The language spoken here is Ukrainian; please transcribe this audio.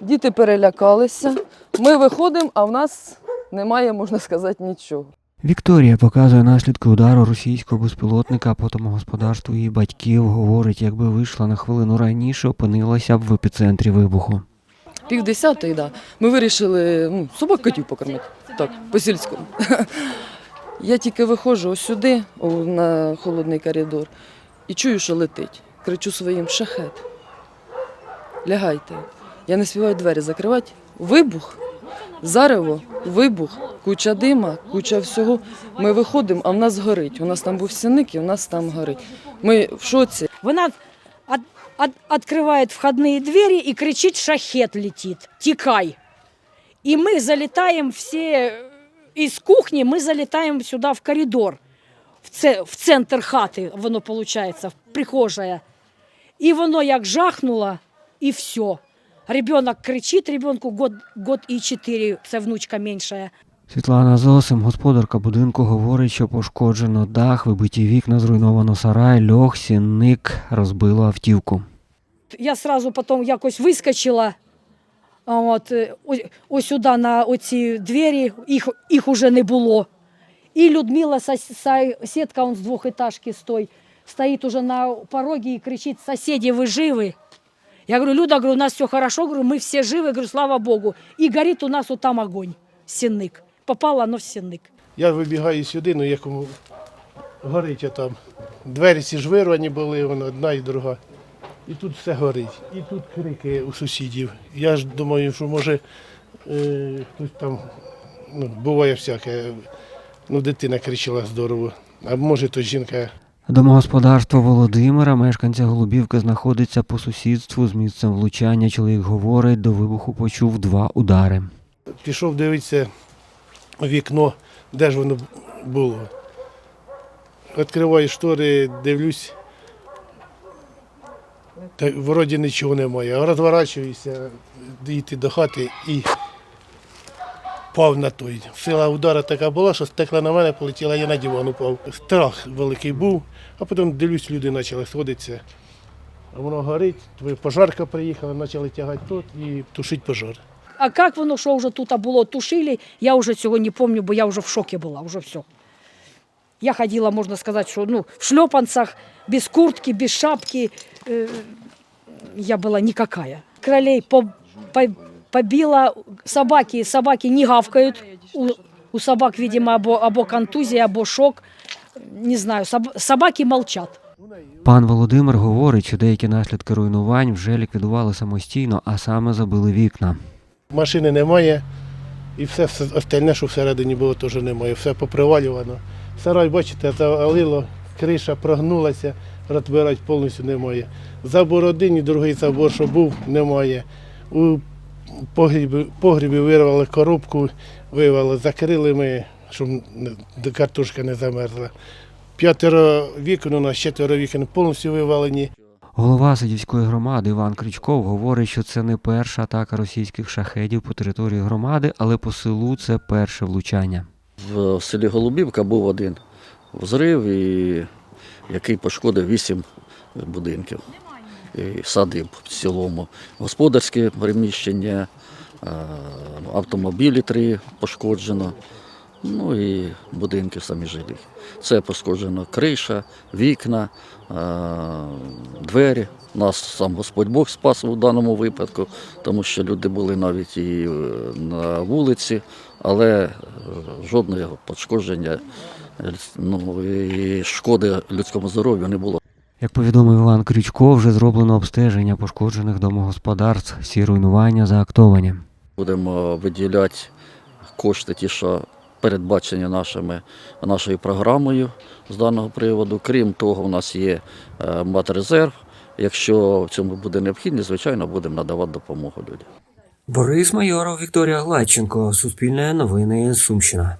Діти перелякалися. Ми виходимо, а в нас немає, можна сказати, нічого. Вікторія показує наслідки удару російського безпілотника по домогосподарству її батьків. Говорить, якби вийшла на хвилину раніше, опинилася б в епіцентрі вибуху. Пів десятої, да. Ми вирішили ну, собак котів покормити. Так, по-сільському. Я тільки виходжу ось сюди, на холодний коридор, і чую, що летить. Кричу своїм шахет. Лягайте. Я не співаю двері закривати. Вибух, зарево, вибух, куча дима, куча всього. Ми виходимо, а в нас горить. У нас там був сіник, і у нас там горить. Ми в шоці. Вона от, от, открывает входные двери и кричит «шахет летит, текай». И мы залетаем все из кухни, мы залетаем сюда в коридор, в, це, в центр хати, воно получается, в прихожая. І воно як жахнуло, і все. Ребенок кричить, ребенку год, год і 4, це внучка меншая. Світлана Зосим, господарка будинку, говорить, що пошкоджено дах, вибиті вікна, зруйновано сарай, льох, сінник, розбило автівку. Я сразу потім якось вискочила. От, ось, ось сюди на оці двері, їх, їх уже не було. І Людмила, сусідка, он з двохетажки стоїть, стоїть уже на порогі і кричить, сусіди, ви живі? Я говорю, Люда, говорю, у нас все хорошо, говорю, мы все живы, говорю, слава Богу. И горит у нас вот там огонь, сенник. Попало оно в сенник. Я вибігаю сюди, ну якому горить там. Двері ці ж вирвані були, вона одна і друга. І тут все горить. І тут крики у сусідів. Я ж думаю, що може е, хтось там ну, буває всяке. Ну, дитина кричала здорово. А може то жінка Домогосподарство Володимира, мешканця Голубівки, знаходиться по сусідству з місцем влучання. Чоловік говорить, до вибуху почув два удари. пішов дивитися вікно, де ж воно було. Відкриваю штори, дивлюсь. Та вроді нічого немає. Розворачуюся, йти до хати і впав той. Сила удара така була, що стекла на мене, полетіла, я на диван упав. Страх великий був, а потім дивлюсь, люди почали сходитися. А воно горить, пожарка приїхала, почали тягати тут і тушити пожар. А як воно, що вже тут було, тушили, я вже цього не пам'ятаю, бо я вже в шокі була, вже все. Я ходила, можна сказати, що ну, в шльопанцях, без куртки, без шапки. Э, я була никакая. Кролей по, по, побила, собаки, собаки не гавкають. У, у собак, видимо, або, або контузія, або шок. Не знаю, собаки молчат. Пан Володимир говорить, що деякі наслідки руйнувань вже ліквідували самостійно, а саме забили вікна. Машини немає, і все все остальне, що всередині було, теж немає. Все попривалювано. Сарай, бачите, завалило, криша прогнулася, розбирати повністю немає. Забор один і другий забор, що був, немає. У погрібі, погрібі вирвали коробку, вивели, закрили ми, щоб картошка не замерзла. П'ятеро вікон у нас, четверо вікон повністю вивалені. Голова Сидівської громади Іван Крючков говорить, що це не перша атака російських шахедів по території громади, але по селу це перше влучання. В селі Голубівка був один взрив, і, який пошкодив вісім будинків садиб в цілому. Господарське приміщення, е, автомобілі три пошкоджено, ну і будинки самі жилі. Це пошкоджено криша, вікна, е, двері. Нас сам Господь Бог спас у даному випадку, тому що люди були навіть і е, на вулиці, але жодного пошкодження ну, і шкоди людському здоров'ю не було. Як повідомив Іван Крючков, вже зроблено обстеження пошкоджених домогосподарств. Всі руйнування заактовані. Будемо виділяти кошти, ті, що передбачені нашими, нашою програмою з даного приводу. Крім того, у нас є е, матрезерв. Якщо в цьому буде необхідність, звичайно, будемо надавати допомогу людям. Борис Майоров, Вікторія Гладченко, Суспільне новини, Сумщина.